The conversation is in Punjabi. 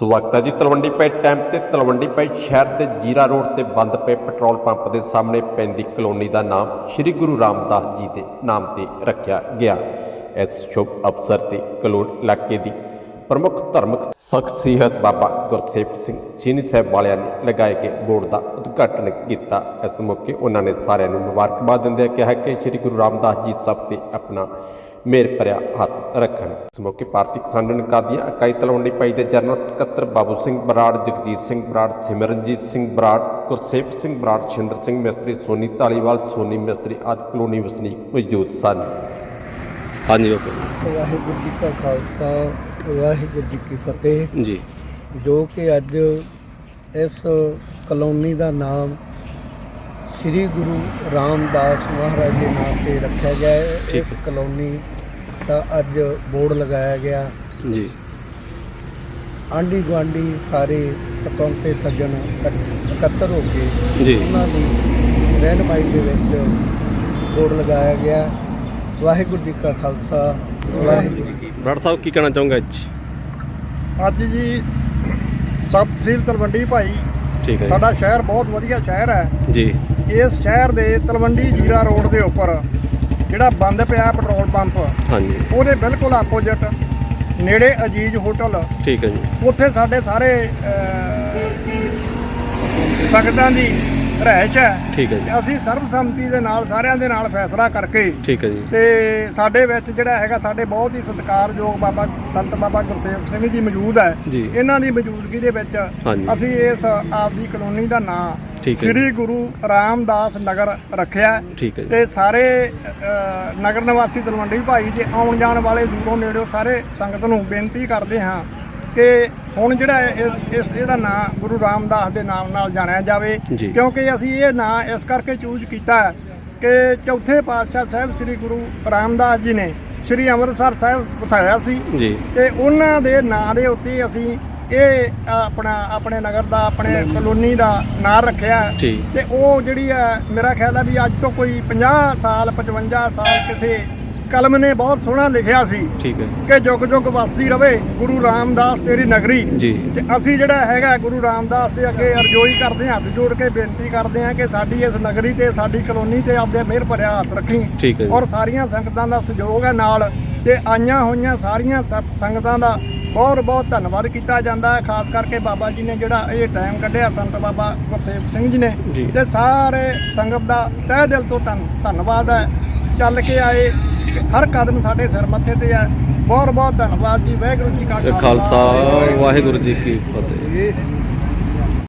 ਸਵਾਗਤ ਹੈ ਜੀ। ਤਲਵੰਡੀ ਪੈ ਟੈਂਪ ਤੇ ਤਲਵੰਡੀ ਪੈ ਸ਼ਹਿਰ ਦੇ ਜੀਰਾ ਰੋਡ ਤੇ ਬੰਦ ਪਏ ਪੈਟਰੋਲ ਪੰਪ ਦੇ ਸਾਹਮਣੇ ਪੈਂਦੀ ਕਲੋਨੀ ਦਾ ਨਾਮ ਸ੍ਰੀ ਗੁਰੂ ਰਾਮਦਾਸ ਜੀ ਦੇ ਨਾਮ ਤੇ ਰੱਖਿਆ ਗਿਆ। ਇਸ ਸ਼ੁਭ ਅਵਸਰ ਤੇ ਕਲੋਨ ਇਲਾਕੇ ਦੀ ਪ੍ਰਮੁੱਖ ਧਾਰਮਿਕ ਸ਼ਖਸੀਅਤ ਬਾਬਾ ਗੁਰਸੇਵ ਸਿੰਘ ਚੀਨੀ ਸਾਹਿਬ ਵਾਲਿਆਂ ਨੇ ਲਗਾਏ ਗਏ ਬੋਰਡ ਦਾ ਉਦਘਾਟਨ ਕੀਤਾ। ਇਸ ਮੌਕੇ ਉਹਨਾਂ ਨੇ ਸਾਰਿਆਂ ਨੂੰ ਮੁਬਾਰਕਬਾਦ ਦਿੰਦਿਆਂ ਕਿਹਾ ਕਿ ਸ੍ਰੀ ਗੁਰੂ ਰਾਮਦਾਸ ਜੀ ਸਭ ਤੇ ਆਪਣਾ ਮੇਰ ਭਰਿਆ ਹੱਥ ਰੱਖਣ। ਇਸ ਮੌਕੇ ਭਾਰਤੀ ਕਿਸਾਨ ਯੂਨੀਅਨ ਕਾਦੀਆਂ ਇਕਾਈ ਤਲਵੰਡੀ ਪਾਈ ਦੇ ਜਨਰਲ ਸਕੱਤਰ ਬਾਬੂ ਸਿੰਘ ਬਰਾੜ ਜਗਜੀਤ ਸਿੰਘ ਬਰਾੜ ਸਿਮਰਨਜੀਤ ਸਿੰਘ ਬਰਾੜ ਗੁਰਸੇਵ ਸਿੰਘ ਬਰਾੜ ਛਿੰਦਰ ਸਿੰਘ ਮਿਸਤਰੀ ਸੋਨੀ ਢਾਲੀਵਾਲ ਸੋਨੀ ਮਿਸਤਰੀ ਆਦਿ ਕਲੋਨੀ ਵਸਨੀਕ ਮੌਜੂਦ ਸਨ। ਹਾਂਜੀ ਓਕੇ ਵਾਹਿਗੁਰੂ ਜੀ ਕਾ ਖਾਲਸਾ ਵਾਹਿਗੁਰੂ ਜੀ ਕੀ ਫਤਿਹ। ਜੀ। ਜੋ ਕਿ ਅੱਜ ਇਸ ਕਲੋਨੀ ਦਾ ਨਾਮ ਸ੍ਰੀ ਗੁਰੂ ਰਾਮਦਾਸ ਮਹਾਰਾਜ ਦੇ ਨਾਮ ਤੇ ਰੱਖਿਆ ਗਿਆ ਹੈ। ਇਸ। ਕਲੋਨੀ ਦਾ ਅੱਜ ਬੋਰਡ ਲਗਾਇਆ ਗਿਆ। ਜੀ। ਆਂਢੀ ਗੁਆਂਢੀ ਸਾਰੇ ਪਤਵੰਤੇ ਸੱਜਣ ਇਕੱਤਰ ਹੋ ਕੇ ਜੀ। ਉਹਨਾਂ ਦੀ ਰਹਿਨਮਾਈ ਦੇ ਵਿੱਚ ਬੋਰਡ ਲਗਾਇਆ ਗਿਆ। ਵਾਹਿਗੁਰੂ ਜੀ ਕਾ ਖਾਲਸਾ ਵਾਹਿਗੁਰੂ ਜੀ ਕੀ ਬਰਾੜ ਸਾਹਿਬ ਕੀ ਕਹਿਣਾ ਚਾਹੋਗੇ ਅੱਜ? ਅੱਜ ਜੀ ਤਹਿਸੀਲ ਤਲਵੰਡੀ ਭਾਈ। ਠੀਕ ਹੈ ਸਾਡਾ ਸ਼ਹਿਰ ਬਹੁਤ ਵਧੀਆ ਸ਼ਹਿਰ ਹੈ। ਜੀ। ਇਸ ਸ਼ਹਿਰ ਦੇ ਤਲਵੰਡੀ ਜੀਰਾ ਰੋਡ ਦੇ ਉੱਪਰ ਜਿਹੜਾ ਬੰਦ ਪਿਆ ਪੈਟਰੋਲ ਪੰਪ ਹਾਂਜੀ। ਉਹਦੇ ਬਿਲਕੁਲ ਆਪੋਜ਼ਿਟ ਨੇੜੇ ਅਜੀਜ਼ ਹੋਟਲ। ਠੀਕ ਹੈ ਜੀ। ਉੱਥੇ ਸਾਡੇ ਸਾਰੇ ਅਹ, ਸੰਗਤਾਂ ਦੀ ਰਹਿਸ਼ ਹੈ। ਠੀਕ ਹੈ ਜੀ। ਅਸੀਂ ਸਰਬਸੰਮਤੀ ਦੇ ਨਾਲ ਸਾਰਿਆਂ ਦੇ ਨਾਲ ਫੈਸਲਾ ਕਰਕੇ ਠੀਕ ਹੈ ਜੀ। ਤੇ ਸਾਡੇ ਵਿੱਚ ਜਿਹੜਾ ਹੈਗਾ ਸਾਡੇ ਬਹੁਤ ਹੀ ਸਤਿਕਾਰਯੋਗ ਬਾਬਾ ਸੰਤ ਬਾਬਾ ਗੁਰਸੇਵ ਸਿੰਘ ਜੀ ਮੌਜੂਦ ਹੈ। ਇਹਨਾਂ ਦੀ ਮੌਜੂਦਗੀ ਦੇ ਵਿੱਚ ਅਸੀਂ ਇਸ ਆਪਦੀ ਕਲੋਨੀ ਦਾ ਨਾਂ ਸ੍ਰੀ ਗੁਰੂ ਰਾਮਦਾਸ ਨਗਰ ਰੱਖਿਆ। ਠੀਕ ਤੇ ਸਾਰੇ ਨਗਰ ਨਿਵਾਸੀ ਤਲਵੰਡੀ ਭਾਈ ਜੇ ਆਉਣ ਜਾਣ ਵਾਲੇ ਦੂਰੋਂ ਨੇੜਿਓ ਸਾਰੇ ਸੰਗਤ ਨੂੰ ਬੇਨਤੀ ਕਰਦੇ ਹਾਂ ਕਿ ਹੁਣ ਜਿਹੜਾ ਇਹ- ਇਸ ਇਹਦਾ ਨਾਮ ਗੁਰੂ ਰਾਮਦਾਸ ਦੇ ਨਾਮ ਨਾਲ ਜਾਣਿਆ ਜਾਵੇ ਜੀ। ਕਿਉਂਕਿ ਅਸੀਂ ਇਹ ਨਾਂ ਇਸ ਕਰਕੇ ਚੂਜ਼ ਕੀਤਾ ਹੈ ਕਿ ਚੌਥੇ ਪਾਤਸ਼ਾਹ ਸਾਹਿਬ ਸ੍ਰੀ ਗੁਰੂ ਰਾਮਦਾਸ ਜੀ ਨੇ ਸ੍ਰੀ ਅੰਮ੍ਰਿਤਸਰ ਸਾਹਿਬ ਵਸਾਇਆ ਸੀ ਜੀ ਤੇ ਉਹਨਾਂ ਦੇ ਨਾਂ ਦੇ ਉੱਤੇ ਅਸੀਂ ਇਹ ਆਪਣਾ ਆਪਣੇ ਨਗਰ ਦਾ ਆਪਣੇ ਕਲੋਨੀ ਦਾ ਨਾਂ ਰੱਖਿਆ ਹੈ। ਤੇ ਉਹ ਜਿਹੜੀ ਹੈ ਮੇਰਾ ਖਿਆਲ ਹੈ ਵੀ ਅੱਜ ਤੋਂ ਕੋਈ 50 ਸਾਲ 55 ਸਾਲ ਕਿਸੇ ਕਲਮ ਨੇ ਬਹੁਤ ਸੋਹਣਾ ਲਿਖਿਆ ਸੀ ਠੀਕ ਹੈ। ਕਿ ਜੁਗ ਜੁਗ ਵਸਦੀ ਰਵੇ ਗੁਰੂ ਰਾਮਦਾਸ ਤੇਰੀ ਨਗਰੀ। ਜੀ। ਤੇ ਅਸੀਂ ਜਿਹੜਾ ਹੈਗਾ ਗੁਰੂ ਰਾਮਦਾਸ ਦੇ ਅੱਗੇ ਅਰਜ਼ੋਈ ਕਰਦੇ ਹਾਂ ਹੱਥ ਜੋੜ ਕੇ ਬੇਨਤੀ ਕਰਦੇ ਹਾਂ ਕਿ ਸਾਡੀ ਇਸ ਨਗਰੀ ਤੇ ਸਾਡੀ ਕਲੋਨੀ ਤੇ ਆਪਦੇ ਮਿਹਰ ਭਰਿਆ ਹੱਥ ਰੱਖੀ। ਠੀਕ ਹੈ ਜੀ। ਔਰ ਸਾਰੀਆਂ ਸੰਗਤਾਂ ਦਾ ਸਹਿਯੋਗ ਹੈ ਨਾਲ ਤੇ ਆਈਆਂ ਹੋਈਆਂ ਸਾਰੀਆਂ ਸ- ਸੰਗਤਾਂ ਦਾ ਬਹੁਤ ਬਹੁਤ ਧੰਨਵਾਦ ਕੀਤਾ ਜਾਂਦਾ ਹੈ। ਖਾਸ ਕਰਕੇ ਬਾਬਾ ਜੀ ਨੇ ਜਿਹੜਾ ਇਹ ਟਾਈਮ ਕੱਢਿਆ ਸੰਤ ਬਾਬਾ ਗੁਰਸੇਵ ਸਿੰਘ ਜੀ ਨੇ। ਜੀ। ਤੇ ਸਾਰੇ ਸੰਗਤ ਦਾ ਤਹਿ ਦਿਲ ਤੋਂ ਧੰਨ ਧੰਨਵਾਦ ਹੈ। ਚੱਲ ਕੇ ਆਏ। ਹਰ ਕਦਮ ਸਾਡੇ ਸਿਰ ਮੱਥੇ ਤੇ ਹੈ ਬਹੁਤ ਬਹੁਤ ਧੰਨਵਾਦ ਜੀ। ਵਾਹਿਗੁਰੂ ਜੀ ਕਾ ਖਾਲਸਾ। ਵਾਹਿਗੁਰੂ ਜੀ ਕੀ ਫਤਿਹ।